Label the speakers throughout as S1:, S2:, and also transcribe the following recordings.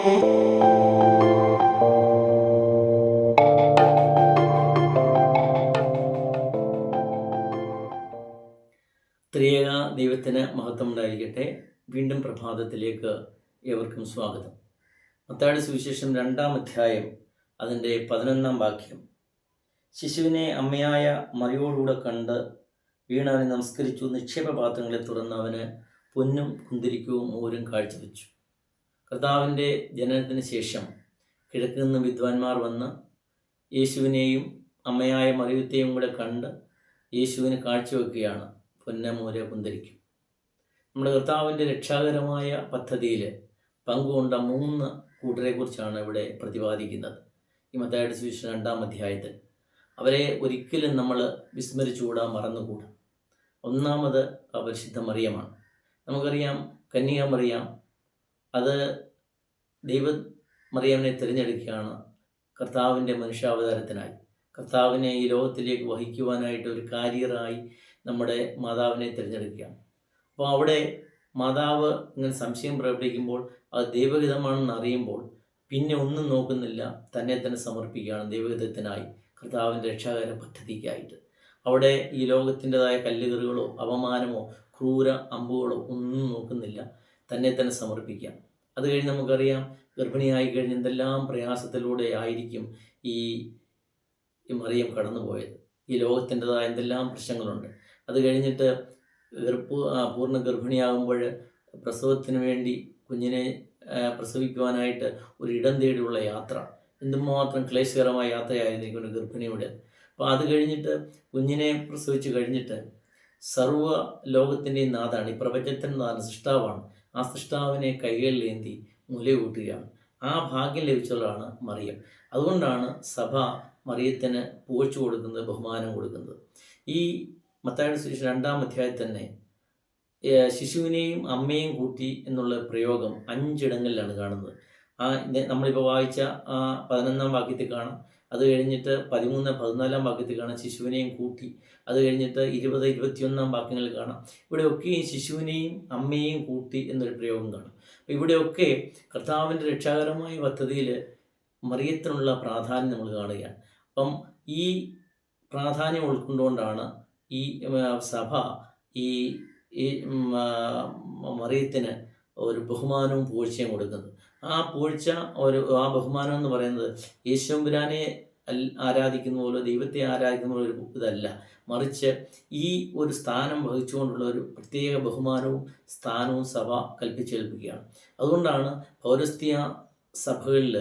S1: ത്രിയേക ദൈവത്തിന് മഹത്വം ഉണ്ടായിരിക്കട്ടെ വീണ്ടും പ്രഭാതത്തിലേക്ക് ഏവർക്കും സ്വാഗതം. മത്താടി സുവിശേഷം രണ്ടാം അധ്യായം അതിന്റെ പതിനൊന്നാം വാക്യം. ശിശുവിനെ അമ്മയായ മറിയോടുകൂടെ കണ്ട് വീണവനെ നമസ്കരിച്ചു. നിക്ഷേപപാത്രങ്ങളെ തുറന്ന് അവന് പൊന്നും കുന്തിരിക്കവും ഓരും കാഴ്ചവെച്ചു. കർത്താവിന്റെ ജനനത്തിന് ശേഷം കിഴക്ക് നിന്ന് വിദ്വാൻമാർ വന്ന് യേശുവിനെയും അമ്മയായ മറിയത്തെയും കൂടെ കണ്ട് യേശുവിന് കാഴ്ചവെക്കുകയാണ്. പൊന്നമൂര പുന്തരിക്കും നമ്മുടെ കർത്താവിന്റെ രക്ഷാകരമായ പദ്ധതിയിൽ പങ്കുകൊണ്ട മൂന്ന് കൂട്ടരെക്കുറിച്ചാണ് ഇവിടെ പ്രതിപാദിക്കുന്നത്. ഈ മത്തായുടെ സുവിശേഷം രണ്ടാം അധ്യായത്തിൽ. അവരെ ഒരിക്കലും നമ്മൾ വിസ്മരിച്ചുകൂടാ മറന്നുകൂടാ. ഒന്നാമത് പരിശുദ്ധ മറിയമാണ്. നമുക്കറിയാം കന്യക മറിയാം അത് ദൈവ മറിയാമിനെ തിരഞ്ഞെടുക്കുകയാണ് കർത്താവിന്റെ മനുഷ്യാവതാരത്തിനായി. കർത്താവിനെ ഈ ലോകത്തിലേക്ക് വഹിക്കുവാനായിട്ട് ഒരു കാരിയറായി നമ്മുടെ മാതാവിനെ തിരഞ്ഞെടുക്കുകയാണ്. അപ്പോൾ അവിടെ മാതാവ് ഇങ്ങനെ സംശയം പ്രകടിപ്പിക്കുമ്പോൾ അത് ദൈവഹിതമാണെന്ന് അറിയുമ്പോൾ പിന്നെ ഒന്നും നോക്കുന്നില്ല തന്നെ തന്നെ സമർപ്പിക്കുകയാണ് ദൈവഹിതത്തിനായി കർത്താവിന്റെ രക്ഷാകര പദ്ധതിക്കായിട്ട്. അവിടെ ഈ ലോകത്തിന്റെതായ കല്ലുകറികളോ അപമാനമോ ക്രൂര അമ്പുകളോ ഒന്നും നോക്കുന്നില്ല. തന്നെ തന്നെ സമർപ്പിക്കാം. അത് കഴിഞ്ഞ് നമുക്കറിയാം ഗർഭിണിയായി കഴിഞ്ഞ് എന്തെല്ലാം പ്രയാസത്തിലൂടെ ആയിരിക്കും ഈ മറിയം കടന്നുപോയത്. ഈ ലോകത്തിന്റെതായ എന്തെല്ലാം പ്രശ്നങ്ങളുണ്ട്. അത് കഴിഞ്ഞിട്ട് ഗർഭ പൂർണ ഗർഭിണിയാകുമ്പോൾ പ്രസവത്തിന് വേണ്ടി കുഞ്ഞിനെ പ്രസവിക്കുവാനായിട്ട് ഒരു ഇടം തേടിയുള്ള യാത്ര. എന്തുമാത്രം ക്ലേശകരമായ യാത്രയായിരുന്നു ഗർഭിണിയുടെ. അപ്പോൾ അത് കഴിഞ്ഞിട്ട് കുഞ്ഞിനെ പ്രസവിച്ച് കഴിഞ്ഞിട്ട് സർവ ലോകത്തിന്റെയും നാഥാണ്. ഈ പ്രപഞ്ചത്തിന്റെ നാഥാണ് സൃഷ്ടാവാണ്. ആ സൃഷ്ടാവിനെ കൈകളിലേന്തി മുലയൂട്ടുകയാണ് ആ ഭാഗ്യം ലഭിച്ചവളാണ് മറിയം. അതുകൊണ്ടാണ് സഭ മറിയത്തിന് പൂഴ്ച കൊടുക്കുന്നത് ബഹുമാനം കൊടുക്കുന്നത്. ഈ മത്തായുടെ സുവിശേഷം രണ്ടാം അധ്യായത്തിൽ തന്നെ ശിശുവിനെയും അമ്മയും കൂട്ടി എന്നുള്ള പ്രയോഗം അഞ്ചിടങ്ങളിലാണ് കാണുന്നത്. ആ നമ്മളിപ്പോൾ വായിച്ച ആ പതിനൊന്നാം വാക്യത്തിൽ കാണാം. അത് കഴിഞ്ഞിട്ട് പതിമൂന്ന് പതിനാലാം വാക്യത്തിൽ കാണാം. ശിശുവിനെയും കൂട്ടി. അത് കഴിഞ്ഞിട്ട് ഇരുപത് ഇരുപത്തിയൊന്നാം വാക്യങ്ങളിൽ കാണാം. ഇവിടെയൊക്കെയും ശിശുവിനെയും അമ്മയെയും കൂട്ടി എന്നൊരു പ്രയോഗം കാണാം. അപ്പം ഇവിടെയൊക്കെ കർത്താവിന്റെ രക്ഷാകരമായ പദ്ധതിയിൽ മറിയത്തിനുള്ള പ്രാധാന്യം നമ്മൾ കാണുകയാണ്. അപ്പം ഈ പ്രാധാന്യം ഉൾക്കൊണ്ടുകൊണ്ടാണ് ഈ സഭ ഈ ഈ മറിയത്തിന് ഒരു ബഹുമാനവും പൂഴ്ചയും കൊടുക്കുന്നത്. ആ പൂഴ്ച ഒരു ആ ബഹുമാനം എന്ന് പറയുന്നത് യേശുമ്പുരാനെ ആരാധിക്കുന്ന പോലെ ദൈവത്തെ ആരാധിക്കുന്ന പോലെ ഒരു ഇതല്ല. മറിച്ച് ഈ ഒരു സ്ഥാനം വഹിച്ചുകൊണ്ടുള്ള ഒരു പ്രത്യേക ബഹുമാനവും സ്ഥാനവും സഭ കൽപ്പിച്ചേൽപ്പിക്കുകയാണ്. അതുകൊണ്ടാണ് പൗരസ്ത്യ സഭകളിൽ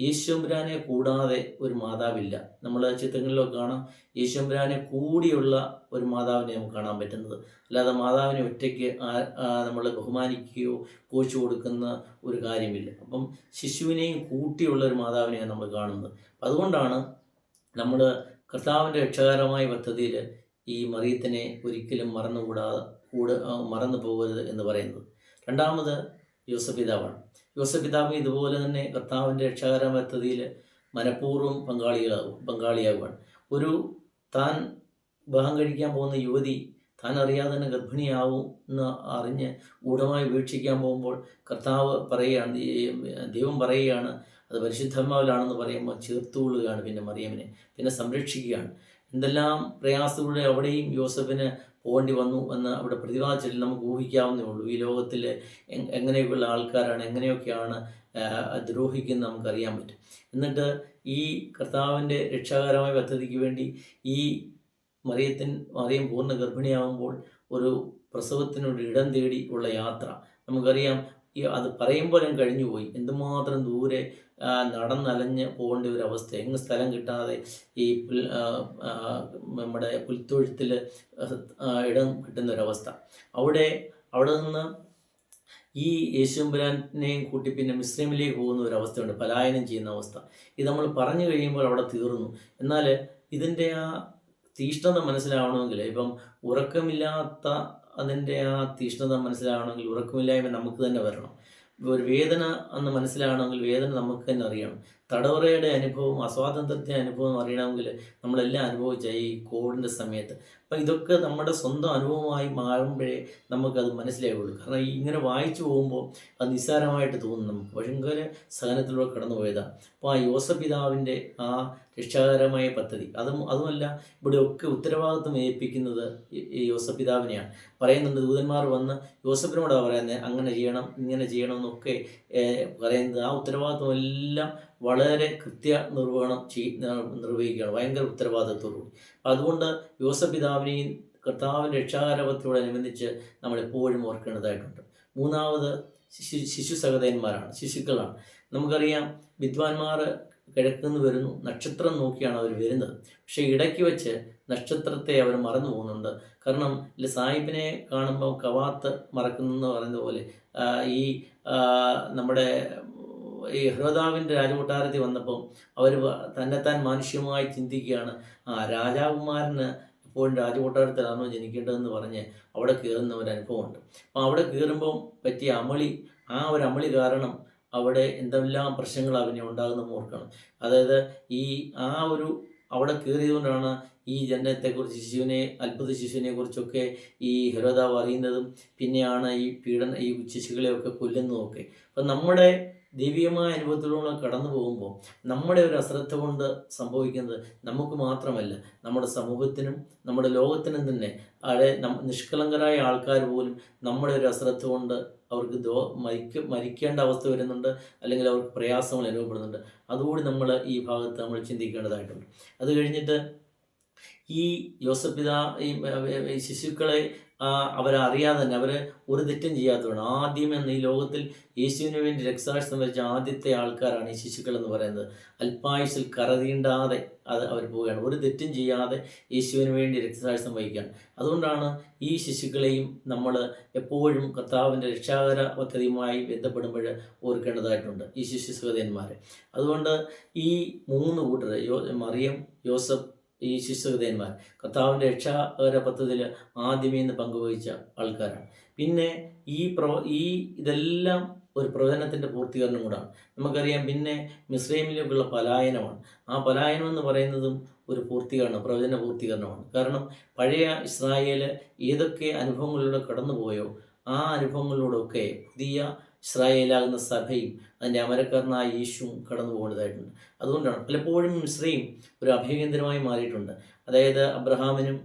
S1: യേശുമ്പുരാനെ കൂടാതെ ഒരു മാതാവില്ല. നമ്മൾ ചിത്രങ്ങളിലൊക്കെ കാണാം യേശുബ്രാനെ കൂടിയുള്ള ഒരു മാതാവിനെ നമുക്ക് കാണാൻ പറ്റുന്നത്. അല്ലാതെ മാതാവിനെ ഒറ്റയ്ക്ക് നമ്മൾ ബഹുമാനിക്കുകയോ കോച്ചു കൊടുക്കുന്ന ഒരു കാര്യമില്ല. അപ്പം ശിശുവിനെയും കൂട്ടിയുള്ള ഒരു മാതാവിനെയാണ് നമ്മൾ കാണുന്നത്. അതുകൊണ്ടാണ് നമ്മൾ കർത്താവിന്റെ രക്ഷകരമായ പദ്ധതിയിൽ ഈ മറിയത്തിനെ ഒരിക്കലും മറന്നുകൂടാതെ കൂടെ മറന്നു പോകരുത് എന്ന് പറയുന്നത്. രണ്ടാമത് യോസപിതാവാണ് യോസപിതാവ് ഇതുപോലെ തന്നെ കർത്താവിന്റെ രക്ഷാകര പദ്ധതിയിൽ മനഃപൂർവം പങ്കാളികളാകും പങ്കാളിയാകുവാണ്. ഒരു താൻ വിവാഹം കഴിക്കാൻ പോകുന്ന യുവതി താൻ അറിയാതെ തന്നെ ഗർഭിണിയാവും എന്ന് അറിഞ്ഞ് ഗൂഢമായി വീക്ഷിക്കാൻ പോകുമ്പോൾ കർത്താവ് പറയുകയാണ് ദൈവം പറയുകയാണ് അത് പരിശുദ്ധമാവിലാണെന്ന് പറയുമ്പോൾ ചേർത്തുകൊള്ളുകയാണ് പിന്നെ മറിയമിനെ പിന്നെ സംരക്ഷിക്കുകയാണ്. എന്തെല്ലാം പ്രയാസത്തിലൂടെ അവിടെയും യോസഫിന് പോകേണ്ടി വന്നു എന്ന് അവിടെ പ്രതിപാദിച്ചില്ല നമുക്ക് ഊഹിക്കാവുന്നേ ഉള്ളൂ. ഈ ലോകത്തിൽ എങ്ങനെയൊക്കെയുള്ള ആൾക്കാരാണ് എങ്ങനെയൊക്കെയാണ് ദ്രോഹിക്കുന്നത് നമുക്കറിയാൻ പറ്റും. എന്നിട്ട് ഈ കർത്താവിന്റെ രക്ഷാകരമായ പദ്ധതിക്ക് വേണ്ടി ഈ മറിയത്തിൻ മറിയം പൂർണ ഗർഭിണിയാവുമ്പോൾ ഒരു പ്രസവത്തിനൊരു ഇടം തേടി ഉള്ള യാത്ര. നമുക്കറിയാം അത് പറയുമ്പോഴും കഴിഞ്ഞു പോയി എന്തുമാത്രം ദൂരെ നടന്നലഞ്ഞ് പോകേണ്ട ഒരു അവസ്ഥ. എങ്ങ് സ്ഥലം കിട്ടാതെ ഈ പുൽ നമ്മുടെ പുൽത്തൊഴുത്തിൽ ഇടം കിട്ടുന്ന ഒരവസ്ഥ അവിടെ അവിടെ നിന്ന് ഈ യേശുമ്പുരാനെയും കൂട്ടി പിന്നെ മിസ്ലിമിലേക്ക് പോകുന്ന ഒരു അവസ്ഥയുണ്ട്. പലായനം ചെയ്യുന്ന അവസ്ഥ. ഇത് നമ്മൾ പറഞ്ഞു കഴിയുമ്പോൾ അവിടെ തീർന്നു. എന്നാൽ ഇതിന്റെ ആ തീഷ്ണത മനസ്സിലാവണമെങ്കിൽ ഇപ്പം ഉറക്കമില്ലാത്ത അതിന്റെ ആ തീഷ്ണത മനസ്സിലാവണമെങ്കിൽ ഉറക്കമില്ലായ്മ നമുക്ക് തന്നെ വരണം. ഒരു വേദന എന്ന് മനസ്സിലാവണമെങ്കിൽ വേദന നമുക്ക് തന്നെ അറിയണം. തടവറയുടെ അനുഭവം അസ്വാതന്ത്ര്യത്തിന്റെ അനുഭവം അറിയണമെങ്കിൽ നമ്മളെല്ലാം അനുഭവിച്ചായി ഈ കോവിഡിന്റെ സമയത്ത്. അപ്പം ഇതൊക്കെ നമ്മുടെ സ്വന്തം അനുഭവമായി മാറുമ്പോഴേ നമുക്കത് മനസ്സിലാവുള്ളൂ. കാരണം ഇങ്ങനെ വായിച്ചു പോകുമ്പോൾ അത് നിസ്സാരമായിട്ട് തോന്നും നമുക്ക്. പക്ഷേ സഹനത്തിലൂടെ കടന്നു പോയതാണ് അപ്പോൾ ആ യോസപിതാവിന്റെ ആ രക്ഷാകരമായ പദ്ധതി. അതും അതുമല്ല ഇവിടെയൊക്കെ ഉത്തരവാദിത്വം ഏൽപ്പിക്കുന്നത് യോസഫ് പിതാവിനെയാണ്. പറയുന്നുണ്ട് ദൂതന്മാർ വന്ന് യോസഫിനോടാണ് പറയുന്നത് അങ്ങനെ ചെയ്യണം ഇങ്ങനെ ചെയ്യണം എന്നൊക്കെ പറയുന്നത്. ആ ഉത്തരവാദിത്വം എല്ലാം വളരെ കൃത്യ നിർവഹണം ചെയ് നിർവഹിക്കുകയാണ് ഭയങ്കര ഉത്തരവാദിത്വത്തോടുകൂടി. അതുകൊണ്ട് യോസഫ് പിതാവിനെയും കർത്താവിന്റെ രക്ഷാകരപത്തിനോടനുബന്ധിച്ച് നമ്മൾ എപ്പോഴും ഓർക്കേണ്ടതായിട്ടുണ്ട്. മൂന്നാമത് ശിശു ശിശു സഹതന്മാരാണ് ശിശുക്കളാണ്. നമുക്കറിയാം വിദ്വാൻമാർ കിഴക്കുനിന്ന് വരുന്നു. നക്ഷത്രം നോക്കിയാണ് അവർ വരുന്നത്. പക്ഷേ ഇടയ്ക്ക് വെച്ച് നക്ഷത്രത്തെ അവർ മറന്നു പോകുന്നുണ്ട്. കാരണം സാഹിബിനെ കാണുമ്പോൾ കവാത്ത് മറക്കുന്നെന്ന് പറയുന്ന പോലെ ഈ നമ്മുടെ ഈ ഹൃദാവിന്റെ രാജകൊട്ടാരത്തിൽ വന്നപ്പോൾ അവർ തന്നെത്താൻ മാനുഷ്യമായി ചിന്തിക്കുകയാണ്. ആ രാജാകുമാരന് എപ്പോഴും രാജകൊട്ടാരത്തിലാണോ ജനിക്കേണ്ടതെന്ന് പറഞ്ഞ് അവിടെ കയറുന്ന ഒരു അനുഭവമുണ്ട്. അപ്പോൾ അവിടെ കയറുമ്പം പറ്റിയ അമളി ആ ഒരു അമളി കാരണം അവിടെ എന്തെല്ലാം പ്രശ്നങ്ങൾ അവനെ ഉണ്ടാകുന്ന ഓർക്കണം. അതായത് ഈ ആ ഒരു അവിടെ കയറിയതുകൊണ്ടാണ് ഈ ജനനത്തെക്കുറിച്ച് ശിശുവിനെ അത്ഭുത ശിശുവിനെ കുറിച്ചൊക്കെ ഈ ഹെരോദാവ് അറിയുന്നതും പിന്നെയാണ് ഈ പീഡന ഈ ശിശുക്കളെയൊക്കെ കൊല്ലുന്നതും ഒക്കെ. അപ്പം നമ്മുടെ ദൈവികമായ അനുഭവത്തിലൂടെ കടന്നു പോകുമ്പോൾ നമ്മുടെ ഒരു അശ്രദ്ധ കൊണ്ട് സംഭവിക്കുന്നത് നമുക്ക് മാത്രമല്ല നമ്മുടെ സമൂഹത്തിനും നമ്മുടെ ലോകത്തിനും തന്നെ. അവിടെ നിഷ്കളങ്കരായ ആൾക്കാർ പോലും നമ്മുടെ ഒരു അശ്രദ്ധ കൊണ്ട് അവർക്ക് ദോ മരിക്ക മരിക്കേണ്ട അവസ്ഥ വരുന്നുണ്ട് അല്ലെങ്കിൽ അവർക്ക് പ്രയാസങ്ങൾ അനുഭവപ്പെടുന്നുണ്ട്. അതുകൂടി നമ്മൾ ഈ ഭാഗത്ത് നമ്മൾ ചിന്തിക്കേണ്ടതായിട്ടുണ്ട്. അത് കഴിഞ്ഞിട്ട് ഈ യോസഫിത ഈ ശിശുക്കളെ അവരറിയാതെ തന്നെ അവർ ഒരു തെറ്റും ചെയ്യാത്തവരാണ്. ആദ്യം എന്ന ഈ ലോകത്തിൽ യേശുവിന് വേണ്ടി രക്തസാക്ഷിത്വം വരിച്ച ആദ്യത്തെ ആൾക്കാരാണ് ഈ ശിശുക്കൾ എന്ന് പറയുന്നത്. അല്പായുസിൽ കറതീണ്ടാതെ അത് അവർ പോവുകയാണ്. ഒരു തെറ്റും ചെയ്യാതെ യേശുവിന് വേണ്ടി രക്തസാക്ഷിത്വം വഹിക്കുകയാണ്. അതുകൊണ്ടാണ് ഈ ശിശുക്കളെയും നമ്മൾ എപ്പോഴും കർത്താവിന്റെ രക്ഷാകര പദ്ധതിയുമായി ബന്ധപ്പെടുമ്പോൾ ഓർക്കേണ്ടതായിട്ടുണ്ട് ഈ ശിശു സഹോദയന്മാരെ അതുകൊണ്ട് ഈ മൂന്ന് കൂട്ടർ യോ മറിയം യോസഫ് ഈ ശിശുഹൃദയന്മാർ കർത്താവിന്റെ രക്ഷാകര പദ്ധതിയിൽ ആദ്യമേ നിന്ന് പങ്കുവഹിച്ച ആൾക്കാരാണ്. പിന്നെ ഈ പ്രോ ഈ ഇതെല്ലാം ഒരു പ്രവചനത്തിന്റെ പൂർത്തീകരണം കൂടാണ്. നമുക്കറിയാം പിന്നെ മിസ്രൈമിലേക്കുള്ള പലായനമാണ്. ആ പലായനം എന്ന് പറയുന്നതും ഒരു പൂർത്തീകരണം പ്രവചന പൂർത്തീകരണമാണ്. കാരണം പഴയ ഇസ്രായേൽ ഏതൊക്കെ അനുഭവങ്ങളിലൂടെ കടന്നുപോയോ ആ അനുഭവങ്ങളിലൂടെയൊക്കെ പുതിയ ഇസ്രായേലാകുന്ന സഭയും അതിന്റെ അമരക്കാരനായ യേശുവും കടന്നു പോകേണ്ടതായിട്ടുണ്ട് അതുകൊണ്ടാണ് പലപ്പോഴും മിശ്രയും ഒരു അഭയകേന്ദ്രമായി മാറിയിട്ടുണ്ട്. അതായത് അബ്രഹാമിനും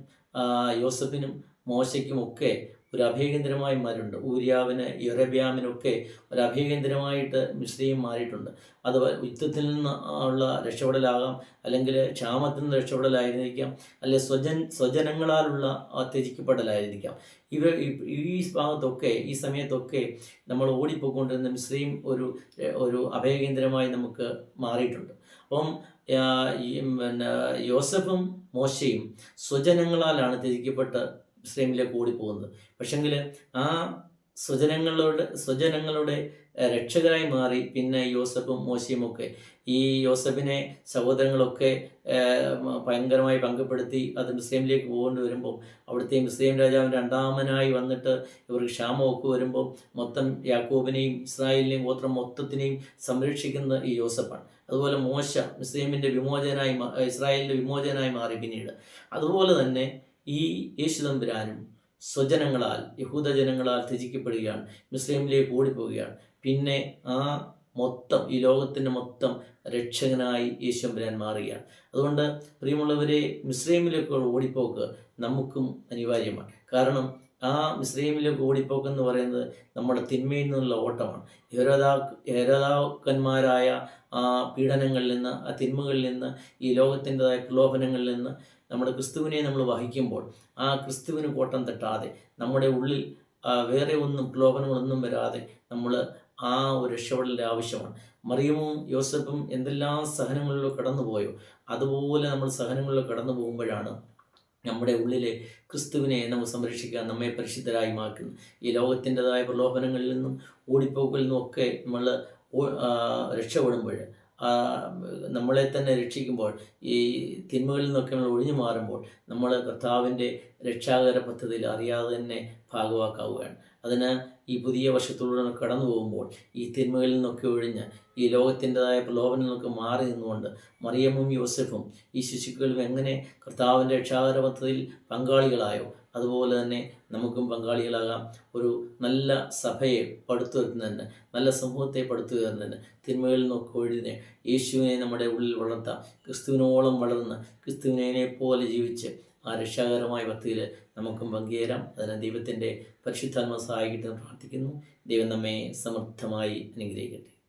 S1: യോസഫിനും മോശയ്ക്കും ഒക്കെ ഒരു അഭയകേന്ദ്രമായി മാറിയിട്ടുണ്ട്. ഊര്യാവിന് യൊറബ്യാമിനൊക്കെ ഒരു അഭയകേന്ദ്രമായിട്ട് മിശ്രയും മാറിയിട്ടുണ്ട്. അത് യുദ്ധത്തിൽ നിന്ന് ഉള്ള രക്ഷപ്പെടലാകാം അല്ലെങ്കിൽ ക്ഷാമത്തിൽ നിന്ന് രക്ഷപ്പെടലായിരിക്കാം അല്ലെങ്കിൽ സ്വജൻ സ്വജനങ്ങളാലുള്ള ത്യജിക്കപ്പെടലായിരിക്കാം ഇവ ഈ- ഭാഗത്തൊക്കെ ഈ സമയത്തൊക്കെ നമ്മൾ ഓടിപ്പോയിക്കൊണ്ടിരുന്ന മിശ്രയും ഒരു ഒരു അഭയകേന്ദ്രമായി നമുക്ക് മാറിയിട്ടുണ്ട്. അപ്പം പിന്നെ യോസഫും മോശയും സ്വജനങ്ങളാലാണ് ത്യജിക്കപ്പെട്ട് ഇസ്രൈമിലേക്ക് ഓടിപ്പോകുന്നത് പക്ഷെങ്കിൽ ആ സ്വജനങ്ങളുടെ സ്വജനങ്ങളുടെ രക്ഷകരായി മാറി പിന്നെ യോസഫും മോശിയും ഒക്കെ ഈ യോസഫിനെ സഹോദരങ്ങളൊക്കെ ഭയങ്കരമായി പങ്കപ്പെടുത്തി അത് മുസ്ലിമിലേക്ക് പോകേണ്ടി വരുമ്പോൾ അവിടുത്തെ മുസ്ലിം രാജാവ് രണ്ടാമനായി വന്നിട്ട് ഇവർക്ക് ക്ഷാമമൊക്കെ വരുമ്പോൾ മൊത്തം യാക്കോബിനെയും ഇസ്രായേലിനെയും ഗോത്രം മൊത്തത്തിനെയും സംരക്ഷിക്കുന്ന ഈ യോസഫാണ്. അതുപോലെ മോശ മുസ്ലിമിന്റെ വിമോചനായി ഇസ്രായേലിന്റെ വിമോചനായി മാറി പിന്നീട്. അതുപോലെ തന്നെ ഈ യേശുദമ്പുരാനും സ്വജനങ്ങളാൽ യഹൂദ ജനങ്ങളാൽ ത്യജിക്കപ്പെടുകയാണ്. മുസ്ലിമിലേക്ക് ഓടിപ്പോവുകയാണ്. പിന്നെ ആ മൊത്തം ഈ ലോകത്തിന്റെ മൊത്തം രക്ഷകനായി യേശുമ്പുരാൻ മാറുകയാണ്. അതുകൊണ്ട് പ്രിയമുള്ളവരെ മുസ്ലിമിലേക്ക് ഓടിപ്പോക്ക് നമുക്കും അനിവാര്യമാണ്. കാരണം ആ മുസ്ലിമിലേക്ക് ഓടിപ്പോക്ക് എന്ന് പറയുന്നത് നമ്മുടെ തിന്മയിൽ നിന്നുള്ള ഓട്ടമാണ്. ഹേരോദാ ആ പീഡനങ്ങളിൽ നിന്ന് ആ തിന്മകളിൽ നിന്ന് ഈ ലോകത്തിന്റെതായ പ്രലോഭനങ്ങളിൽ നിന്ന് നമ്മുടെ ക്രിസ്തുവിനെ നമ്മൾ വഹിക്കുമ്പോൾ ആ ക്രിസ്തുവിന് കോട്ടം തട്ടാതെ നമ്മുടെ ഉള്ളിൽ വേറെ ഒന്നും പ്രലോഭനങ്ങളൊന്നും വരാതെ നമ്മൾ ആ ഒരു രക്ഷപ്പെടലിന്റെ ആവശ്യമാണ്. മറിയമും യോസഫും എന്തെല്ലാം സഹനങ്ങളിലോ കടന്നുപോയോ അതുപോലെ നമ്മൾ സഹനങ്ങളിലോ കടന്നു പോകുമ്പോഴാണ് നമ്മുടെ ഉള്ളിലെ ക്രിസ്തുവിനെ നമ്മൾ സംരക്ഷിക്കാൻ നമ്മെ പരിശുദ്ധരായി മാറ്റുന്നു ഈ ലോകത്തിന്റെതായ പ്രലോഭനങ്ങളിൽ നിന്നും ഓടിപ്പോക്കിൽ നിന്നും ഒക്കെ നമ്മൾ രക്ഷപ്പെടുമ്പോൾ നമ്മളെ തന്നെ രക്ഷിക്കുമ്പോൾ ഈ തിന്മകളിൽ നിന്നൊക്കെ നമ്മൾ ഒഴിഞ്ഞു മാറുമ്പോൾ നമ്മൾ കർത്താവിന്റെ രക്ഷാകര പദ്ധതിയിൽ അറിയാതെ തന്നെ ഭാഗവാക്കാവുകയാണ്. അതിന് ഈ പുതിയ വർഷത്തിലൂടെ നമ്മൾ കടന്നു പോകുമ്പോൾ ഈ തിന്മകളിൽ നിന്നൊക്കെ ഒഴിഞ്ഞ് ഈ ലോകത്തിന്റെതായ പ്രലോഭനത്തിൽ മാറി നിന്നുകൊണ്ട് മറിയമ്മും യോസഫും ഈ ശിശുക്കളും എങ്ങനെ കർത്താവിന്റെ രക്ഷാകര പദ്ധതിയിൽ പങ്കാളികളായോ അതുപോലെ തന്നെ നമുക്കും പങ്കാളികളാകാം. ഒരു നല്ല സഭയെ പടുത്തുവരുന്നതിന് നല്ല സമൂഹത്തെ പടുത്തുവരുന്നതിന് തിന്മകളിൽ നിന്നൊക്കെ ഒഴിഞ്ഞ് യേശുവിനെ നമ്മുടെ ഉള്ളിൽ വളർത്താം. ക്രിസ്തുവിനോളം വളർന്ന് ക്രിസ്തുവിനെ പോലെ ജീവിച്ച് ആ രക്ഷാകരമായ ഭക്തിയിൽ നമുക്കും പങ്കുചേരാം. അതിന് ദൈവത്തിന്റെ പരിശുദ്ധാത്മ സഹായിക്കട്ടെ പ്രാർത്ഥിക്കുന്നു. ദൈവം നമ്മെ സമർത്ഥമായി അനുഗ്രഹിക്കട്ടെ.